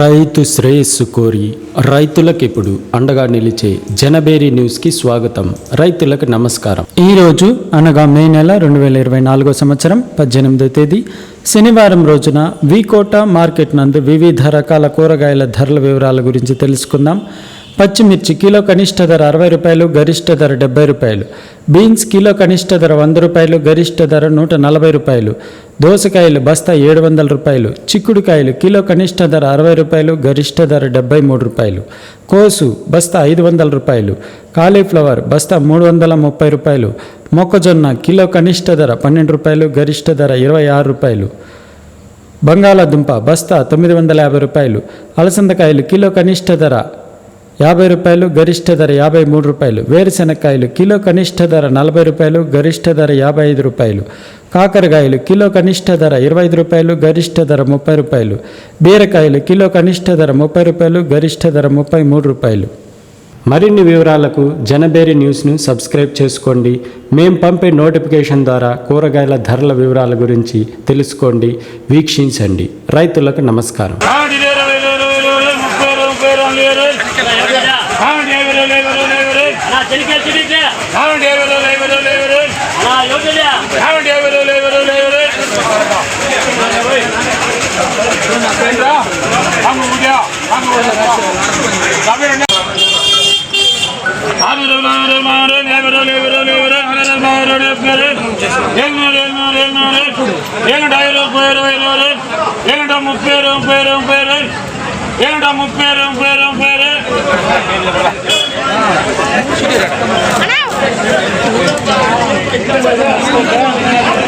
రైతు శ్రేయస్సు కోరి రైతులకు ఇప్పుడు అండగా నిలిచే జనబేరి న్యూస్కి స్వాగతం. రైతులకు నమస్కారం. ఈరోజు అనగా మే నెల రెండు వేల ఇరవై నాలుగో సంవత్సరం పద్దెనిమిదో తేదీ. శనివారం రోజున వీకోట మార్కెట్ నందు వివిధ రకాల కూరగాయల ధరల వివరాల గురించి తెలుసుకుందాం. పచ్చిమిర్చి కిలో కనిష్ట ధర అరవై రూపాయలు గరిష్ట ధర డెబ్బై రూపాయలు. బీన్స్ కిలో కనిష్ట ధర వంద రూపాయలు గరిష్ట ధర నూట నలభై రూపాయలు. దోసకాయలు బస్తా ఏడు వందల రూపాయలు. చిక్కుడుకాయలు కిలో కనిష్ట ధర అరవై రూపాయలు గరిష్ట ధర డెబ్బై మూడు రూపాయలు. కోసు బస్తా ఐదు వందల రూపాయలు. కాలీఫ్లవర్ బస్తా మూడు వందల ముప్పై రూపాయలు. మొక్కజొన్న కిలో కనిష్ట ధర పన్నెండు రూపాయలు గరిష్ట ధర ఇరవై ఆరు రూపాయలు. బంగాళాదుంప బస్తా తొమ్మిది వందల యాభై రూపాయలు. అలసందకాయలు కిలో కనిష్ట ధర యాభై రూపాయలు గరిష్ట ధర యాభై మూడు రూపాయలు. వేరుశెనక్కాయలు కిలో కనిష్ట ధర నలభై రూపాయలు గరిష్ట ధర యాభై ఐదు రూపాయలు. కాకరకాయలు కిలో కనిష్ట ధర ఇరవై ఐదు రూపాయలు గరిష్ట ధర ముప్పై రూపాయలు. బీరకాయలు కిలో కనిష్ట ధర ముప్పై రూపాయలు గరిష్ట ధర ముప్పై మూడు రూపాయలు. మరిన్ని వివరాలకు జనబేరి న్యూస్ను సబ్స్క్రైబ్ చేసుకోండి. మేం పంపే నోటిఫికేషన్ ద్వారా కూరగాయల ధరల వివరాల గురించి తెలుసుకోండి. వీక్షించండి. రైతులకు నమస్కారం. మారు మారు లేవరు లేవరు. లేవరు హర మారు లేవరు ఎన్నో ఎన్నో ఎన్నో ఏమిట ఏమిట ముప్పై ముప్పై ముప్పై ఏమిట ముప్పై ముప్పై ముప్పై C'est Thank you.